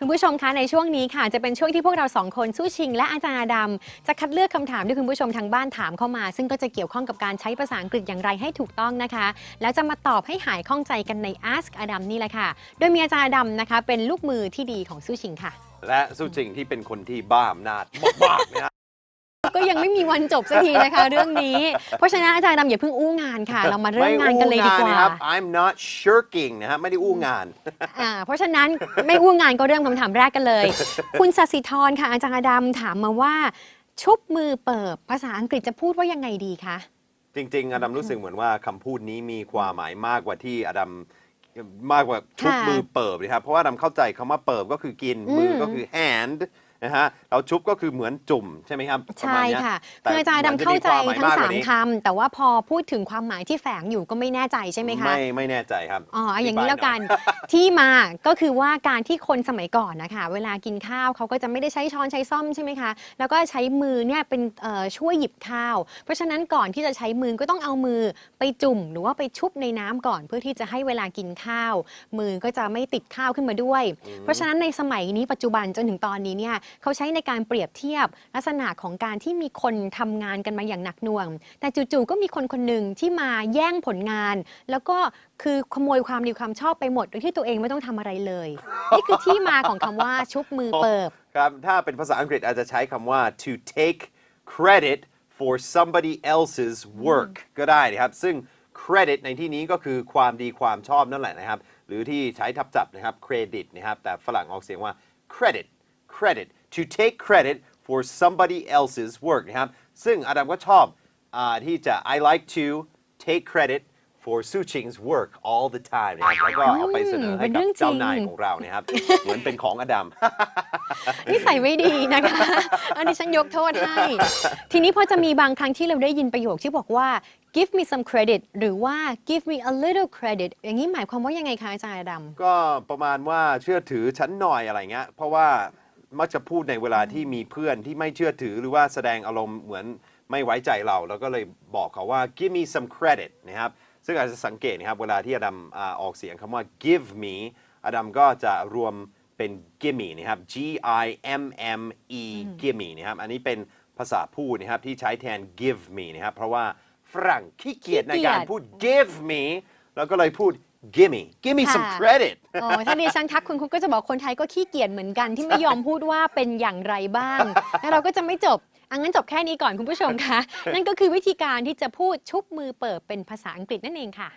คุณผู้ชมคะในช่วงนี้ค่ะ จะเป็นช่วงที่พวกเราสองคนสู้ชิง และอาจารย์อดัมจะคัดเลือกคำถามที่คุณผู้ชมทางบ้านถามเข้ามา ซึ่งก็จะเกี่ยวข้องกับการใช้ภาษาอังกฤษอย่างไรให้ถูกต้องนะคะ แล้วจะมาตอบให้หายข้องใจกันใน Ask อดัมนี่แหละค่ะ โดยมีอาจารย์อดัมนะคะ เป็นลูกมือที่ดีของสู้ชิงค่ะ และสู้ชิงที่เป็นคนที่บ้าอำนาจมากๆนะ ยังไม่มีวันจบสักทีนะคะเรื่องนี้ เพราะฉะนั้นอาจารย์อดัมอย่าเพิ่งอู้งานค่ะ เรามาเริ่มงานกันเลยดีกไม่อู้งนว่านะครับ I'm not shirking นะฮะไม่ได้อู้งานอ่าเพราะฉะนั้นไม่อู้งานก็เริ่มคำถามแรกกันเลย คุณสสิธรค่ะ อาจารย์อดำถามมาว่า ชุบมือเปิบภาษาอังกฤษจะพูดว่ายังไงดีคะจริงๆ อดัมรู้สึกเหมือนว่าคำพูดนี้มีความหมายมากกว่าที่อดัมมากกว่าชุบค่ะมือเปิบนะครับเพราะว่าอดัมเข้าใจคำว่าเปิบก็คือกินอืมมือก็คือ hand นะฮะเราชุบก็คือเหมือนจุ่มใช่ไหมครับประใช่มาณเนี้ย ค่ะแต่คืออาจารย์เหมืดำอนจะเข้าใจมีความหมายทั้งมากกสาว่ามนี้คำแต่ว่าพอพูดถึงความหมายที่แฝงอยู่ก็ไม่แน่ใจใช่ไหมคะ ไม่ไม่แน่ใจครับ อ๋ออย่างนี้ธิบแล้วกันหอยที่มาก็คือว่าการที่คนสมัยก่อนนะคะ เวลากินข้าวเขาก็จะไม่ได้ใช้ช้อนใช้ซ่อมใช่ไหมคะ แล้วก็ใช้มือเนี่ยเป็นเอ่อช่วยหยิบข้าว เพราะฉะนั้นก่อนที่จะใช้มือก็ต้องเอามือไปจุ่ม หรือว่าไปชุบในน้ำก่อนเพื่อที่จะให้เวลากินข้าว มือก็จะไม่ติดข้าวขึ้นมาด้วย เพราะฉะนั้นในสมัยนี้ปัจจุบันจนถึงตอนนี้เนี่ยเขาใช้ในการเปรียบเทียบลักษณะของการที่มีคนทำงานกันมาอย่างหนักหน่วง แต่จู่ๆก็มีคนคนหนึ่งที่มาแย่งผลงาน แล้วก็คือขโมยความดีความชอบไปหมดโดยที่ตัวเองไม่ต้องทำอะไรเลย นี่คือที่มาของคำว่าชุบมือเปิบครับถ้าเป็นภาษาอังกฤษอาจจะใช้คำว่า to take credit for somebody else's work ก็ได้นะครับ ซึ่ง credit ในที่นี้ก็คือความดีความชอบนั่นแหละนะครับ หรือที่ใช้ทับศัพท์นะครับ credit นะครับ แต่ฝรั่งออกเสียงว่า credit credit to take credit for somebody else's work นะครับ ซึ่งอดัมก็ชอบอาที่จะ I like to take credit for Su Ching's work all the time นะครับแล้วก็เอาไปเสนอให้เป็นกัเรื่บองจริงเจ้านายของเรานะครับ เหมือนเป็นของอดัม นิสัยไม่ดีนะคะ อันนี้ฉันยกโทษให้ ทีนี้พอจะมีบางครั้งที่เราได้ยินประโยคที่บอกว่า give me some credit หรือว่า give me a little credit อย่างนี้หมายความว่ายังไงคะอาจารย์อดำก็ประมาณว่าเชื่อถือฉันหน่อยอะไรเงี้ย เพราะว่า มักจะพูดในเวลาที่มีเพื่อนที่ไม่เชื่อถือหรือว่าแสดงอารมณ์เหมือนไม่ไว้ใจเรา แล้วก็เลยบอกเขาว่า give me some credit นะครับ ซึ่งอาจจะสังเกตนะครับเวลาที่อดัมอาออกเสียงคำว่า give me อดัมก็จะรวมเป็น gimme นะครับ G I M M E gimme นะครับ อันนี้เป็นภาษาพูดนะครับที่ใช้แทน give me นะครับ เพราะว่าฝรั่งขี้เกียจในการพูด give me แล้วก็เลยพูด gimme gimme some ค่ะ credit อ๋อถ้าดิฉันทักคุณคุณก็จะบอกคนไทยก็ขี้เกียจเหมือนกันที่ไม่ยอมพูดว่าเป็นอย่างไรบ้าง แล้วเราก็จะไม่จบอังั้นจบแค่นี้ก่อนคุณผู้ชมคะ นั่นก็คือวิธีการที่จะพูดชุบมือเปิบเป็นภาษาอังกฤษนั่นเองค่ะ